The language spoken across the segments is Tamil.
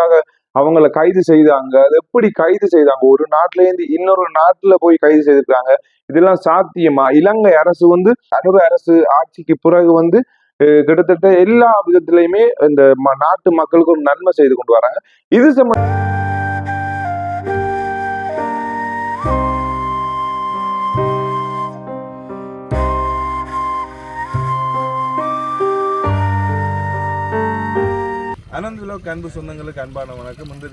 எதுக்காக அவங்கள கைது செய்தாங்க? அது எப்படி கைது செய்தாங்க? ஒரு நாட்டுல இருந்து இன்னொரு நாட்டுல போய் கைது செய்திருக்காங்க இதெல்லாம் சாத்தியமா? இலங்கை அரசு வந்து அனுர அரசு ஆட்சிக்கு பிறகு வந்து கிட்டத்தட்ட எல்லா விதத்திலையுமே இந்த நாட்டு மக்களுக்கு ஒரு நன்மை செய்து கொண்டு வராங்க. இது சம்பந்த அனந்த் அன்பு சொந்தங்களுக்கு அன்பான வணக்கம். இந்த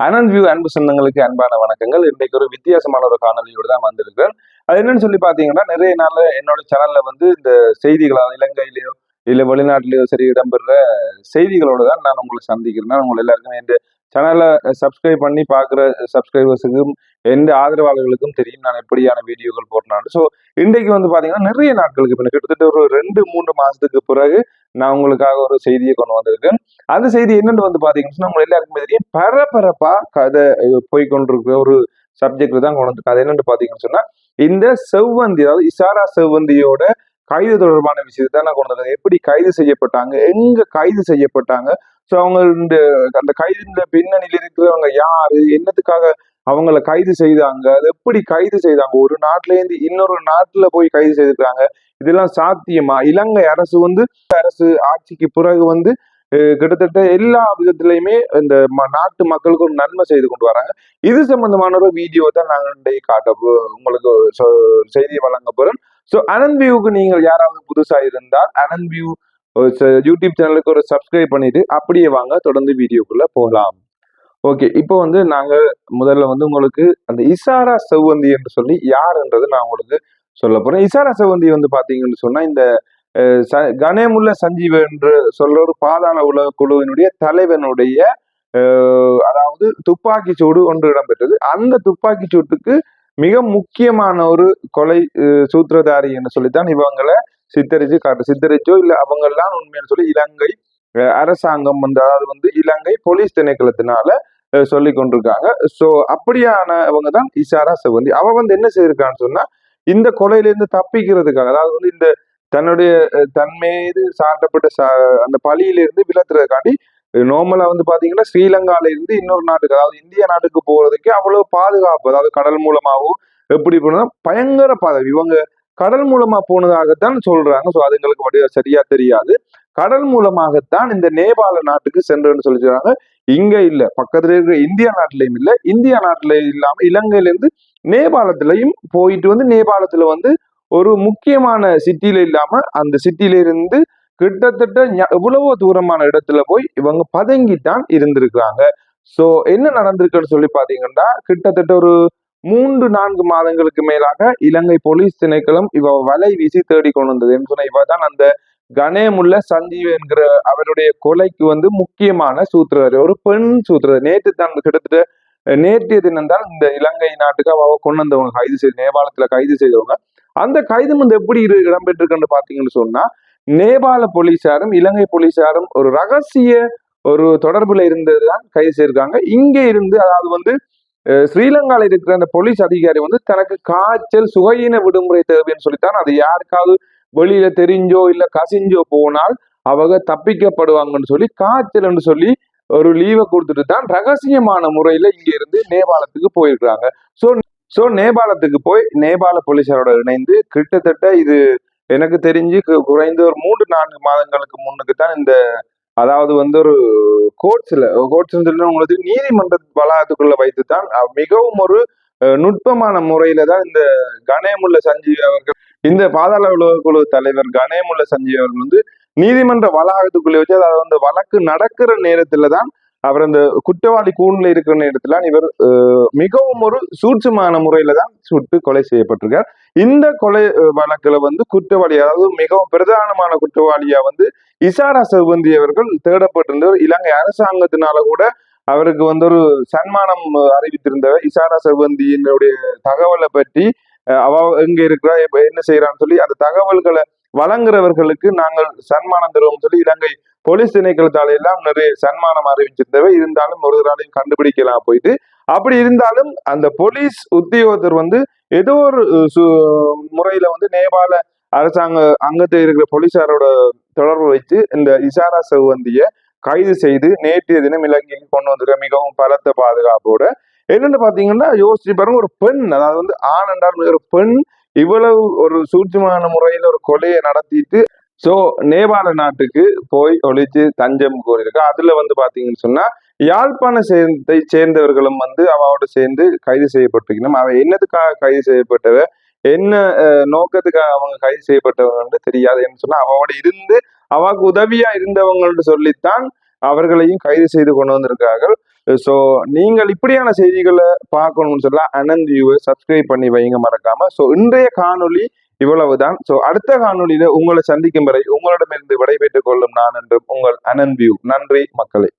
அனந்த் வியூ அன்பு சொந்தங்களுக்கு அன்பான வணக்கங்கள். இன்றைக்கு ஒரு வித்தியாசமான ஒரு காணொலியோடு தான் வந்திருக்கிறேன் அது என்னன்னு சொல்லி பாத்தீங்கன்னா நிறைய நாள் என்னோட சேனல்ல வந்து இந்த செய்திகளாக இலங்கையிலேயோ இல்ல வெளிநாட்டிலயோ சரி இடம்பெற செய்திகளோடு தான் நான் உங்களை சந்திக்கிறேன். உங்களை எல்லாருக்குமே இந்த சேனலை சப்ஸ்கிரைப் பண்ணி பார்க்குற சப்ஸ்கிரைபர்ஸுக்கும் எந்த ஆதரவாளர்களுக்கும் தெரியும் நான் எப்படியான வீடியோக்கள் போடுறேன் ஸோ இன்றைக்கு வந்து பார்த்தீங்கன்னா நிறைய நாட்களுக்கு இப்போ கிட்டத்தட்ட ஒரு ரெண்டு மூன்று மாதத்துக்கு பிறகு நான் உங்களுக்காக ஒரு செய்தியை கொண்டு வந்திருக்கேன். அந்த செய்தி என்னென்னு வந்து பார்த்தீங்கன்னா சொன்னா, எல்லாருக்குமே தெரியும். பரபரப்பாக கதை அஹ், ஒரு சப்ஜெக்ட் தான் கொண்டு வந்திருக்கு அது என்னென்னு பார்த்தீங்கன்னு சொன்னால் இந்த செவ்வந்தி அதாவது இசாரா செவ்வந்தியோட கைது தொடர்பான விஷயத்தை தான் நான் கொண்டு வந்திருக்கேன். எப்படி கைது செய்யப்பட்டாங்க எங்க கைது செய்யப்பட்டாங்க ஸோ அவங்க இந்த அந்த கைதின் பின்னணியில் இருக்கிறவங்க யாரு? என்னத்துக்காக அவங்கள கைது செய்தாங்க? அது எப்படி கைது செய்தாங்க? ஒரு நாட்டிலேருந்து இன்னொரு நாட்டுல போய் கைது செய்திருக்காங்க இதெல்லாம் சாத்தியமா? இலங்கை அரசு வந்து அரசு ஆட்சிக்கு பிறகு வந்து கிட்டத்தட்ட எல்லா விதத்திலையுமே இந்த ம- நாட்டு மக்களுக்கு ஒரு நன்மை செய்து கொண்டு வராங்க. இது சம்பந்தமான ஒரு வீடியோ தான் நாங்கள் இன்றைய காட்ட உங்களுக்கு செய்தியை வழங்க போறோம் ஸோ அனந்த் வியூவுக்கு நீங்கள் யாராவது புதுசா இருந்தால் அனந்த் வியூ யூடியூப் சேனலுக்கு ஒரு சப்ஸ்கிரைப் பண்ணிட்டு அப்படியே வாங்க தொடர்ந்து வீடியோக்குள்ள போகலாம் ஓகே இப்போ வந்து நாங்கள் முதல்ல வந்து உங்களுக்கு அந்த இசாரா செவ்வந்தி என்று சொல்லி யாருன்றது நான் உங்களுக்கு சொல்ல போகிறேன் இசாரா செவ்வந்தி வந்து பார்த்தீங்கன்னு சொன்னால் இந்த ச- கணேமுள்ள சஞ்சீவ் என்று சொல்ற ஒரு பாதாள உலக குழுவினுடைய தலைவனுடைய அதாவது துப்பாக்கி சூடு ஒன்று இடம்பெற்றது. அந்த துப்பாக்கி சூட்டுக்கு மிக முக்கியமான ஒரு கொலை சூத்திரதாரி என்று சொல்லித்தான் இவங்களை சித்தரிச்சு காட்டு சித்தரிச்சோ இல்லை அவங்கெல்லாம் உண்மையான சொல்லி இலங்கை அரசாங்கம் வந்து அதாவது வந்து இலங்கை போலீஸ் திணைக்களத்தினால சொல்லி கொண்டிருக்காங்க. ஸோ அப்படியானவங்க தான் இஷாரா செவந்தி. அவ வந்து என்ன செய்திருக்கான்னு சொன்னா இந்த கொலையிலேருந்து தப்பிக்கிறதுக்காக அதாவது வந்து இந்த தன்னுடைய அஹ், தன் மீது சாட்டப்பட்ட ச- அந்த பழியிலிருந்து விலத்துறதுக்காண்டி நார்மலா வந்து பாத்தீங்கன்னா ஸ்ரீலங்கால இருந்து இன்னொரு நாட்டுக்கு அதாவது இந்திய நாட்டுக்கு போறதுக்கு அவ்வளவு பாதுகாப்பு அதாவது கடல் மூலமாகவும் எப்படி பண்ணா பயங்கர பதவி இவங்க கடல் மூலமா போனதாகத்தான் சொல்றாங்க. ஸோ அதுங்களுக்கு வடிவ சரியா தெரியாது. கடல் மூலமாகத்தான் இந்த நேபாள நாட்டுக்கு சென்றுன்னு சொல்லிக்கிறாங்க இங்க இல்ல. பக்கத்துல இருக்கிற இந்தியா நாட்டிலையும் இல்ல. இந்தியா நாட்டுல இல்லாம இலங்கையில இருந்து நேபாளத்திலையும் போயிட்டு வந்து நேபாளத்துல வந்து ஒரு முக்கியமான சிட்டியில இல்லாம அந்த சிட்டில இருந்து கிட்டத்தட்ட எவ்வளவோ தூரமான இடத்துல போய் இவங்க பதங்கித்தான் இருந்திருக்கிறாங்க. சோ என்ன நடந்திருக்குன்னு சொல்லி பாத்தீங்கன்னா கிட்டத்தட்ட ஒரு மூன்று நான்கு மாதங்களுக்கு மேலாக இலங்கை போலீஸ் திணைக்களம் இவ வலை வீசி தேடி கொண்டு வந்தது என்று சொன்ன இவ தான் அந்த கணேமுல்ல சஞ்சீவ் என்கிற அவருடைய கொலைக்கு வந்து முக்கியமான சூத்திரர். ஒரு பெண் சூத்திரர். நேற்று தான் கிட்டத்தட்ட அஹ், நேற்றைய இந்த இலங்கை நாட்டுக்கு அவ கொண்டு வந்தவங்க கைது செய்து நேபாளத்துல கைது செய்தவங்க. அந்த கைது வந்து எப்படி இரு- இடம்பெற்றிருக்குன்னு பாத்தீங்கன்னு சொன்னா நேபாள போலீசாரும் இலங்கை போலீசாரும் ஒரு ரகசிய ஒரு தொடர்புல இருந்ததுதான் கைது செய்திருக்காங்க. இங்க இருந்து அதாவது வந்து ஸ்ரீலங்காவில் இருக்கிற அந்த போலீஸ் அதிகாரி வந்து தனக்கு காய்ச்சல் சுகையின விடுமுறை தேவைன்னு சொல்லித்தான் அது யாருக்காவது வெளியில தெரிஞ்சோ இல்ல கசிஞ்சோ போனால் அவங்க தப்பிக்கப்படுவாங்கன்னு சொல்லி காய்ச்சல்னு சொல்லி ஒரு லீவை கொடுத்துட்டு தான் ரகசியமான முறையில இங்க இருந்து நேபாளத்துக்கு போயிருக்கிறாங்க. ஸோ ஸோ நேபாளத்துக்கு போய் நேபாள போலீசாரோட இணைந்து கிட்டத்தட்ட இது எனக்கு தெரிஞ்சு குறைந்த ஒரு மூன்று நான்கு மாதங்களுக்கு முன்னுக்கு தான் இந்த அதாவது வந்து ஒரு கோர்ட்ஸ்ல கோர்ட்ஸ் உங்களுக்கு நீதிமன்ற வளாகத்துக்குள்ள வைத்து தான் மிகவும் ஒரு நுட்பமான முறையில தான் இந்த கணேமுல்ல சஞ்சீவ் அவர்கள் இந்த பாதாள உலக குழு தலைவர் கணேமுல்ல சஞ்சீவ் அவர்கள் வந்து நீதிமன்ற வளாகத்துக்குள்ளே வச்சு அதாவது அந்த வழக்கு நடக்கிற நேரத்துல தான் அவர் அந்த குற்றவாளி கூண்டில் இருக்கிற இடத்துல இவர் மிகவும் ஒரு சூட்சமான முறையில தான் சுட்டு கொலை செய்யப்பட்டிருக்கார். இந்த கொலை வழக்குல வந்து குற்றவாளி அதாவது மிகவும் பிரதானமான குற்றவாளியா வந்து இசாரா செவ்வந்தி அவர்கள் தேடப்பட்டிருந்தவர். இலங்கை அரசாங்கத்தினால கூட அவருக்கு வந்து ஒரு சன்மானம் அறிவித்திருந்தவர். இசாரா செவ்வந்தியினுடைய தகவலை பற்றி அவ எங்க இருக்கிறா என்ன செய்யறான்னு சொல்லி அந்த தகவல்களை வழங்குறவர்களுக்கு நாங்கள் சன்மானம் தருவோம் சொல்லி இலங்கை போலீஸ் திணைக்களத்தால எல்லாம் நிறைய சன்மானம் அறிவிச்சிருந்தவை இருந்தாலும் ஒரு நாளையும் கண்டுபிடிக்கலாம் போயிட்டு. அப்படி இருந்தாலும் அந்த போலீஸ் உத்தியோகத்தர் வந்து ஏதோ ஒரு சு- முறையில வந்து நேபாள அரசாங்க அங்கத்தில் இருக்கிற போலீசாரோட தொடர்பு வைத்து இந்த இசாரா செவ்வந்திய கைது செய்து நேற்றைய தினம் இலங்கைக்கு கொண்டு வந்திருக்க மிகவும் பலத்த பாதுகாப்போட. என்னென்னு பாத்தீங்கன்னா யோசிச்சு பாருங்க ஒரு பெண் அதாவது வந்து ஆண் என்றால் ஒரு பெண் இவ்வளவு ஒரு சூட்சமான முறையில் ஒரு கொலையை நடத்திட்டு ஸோ நேபாள நாட்டுக்கு போய் ஒழிச்சு தஞ்சம் கோரியிருக்கு. அதுல வந்து பாத்தீங்கன்னு சொன்னா யாழ்ப்பாண சேர்ந்தை சேர்ந்தவர்களும் வந்து அவளோட சேர்ந்து கைது செய்யப்பட்டிருக்கணும். அவ என்னதுக்காக கைது செய்யப்பட்டவ? என்ன நோக்கத்துக்காக அவங்க கைது செய்யப்பட்டவங்க தெரியாது. என்ன சொன்னா அவளோட இருந்து அவாக்கு உதவியா இருந்தவங்கள்ட்ட சொல்லித்தான் அவர்களையும் கைது செய்து கொண்டு வந்திருக்கார்கள் ஸோ நீங்கள் இப்படியான செய்திகளை பார்க்கணும்னு சொல்ல அனந்த் வியூவை சப்ஸ்கிரைப் பண்ணி வைங்க மறக்காம. ஸோ இன்றைய காணொளி இவ்வளவுதான். ஸோ அடுத்த காணொலியில உங்களை சந்திக்கும் வரை உங்களிடமிருந்து விடைபெற்றுக் கொள்ளும் நான் என்றும் உங்கள் அனந்த் வியூ நன்றி மக்களே.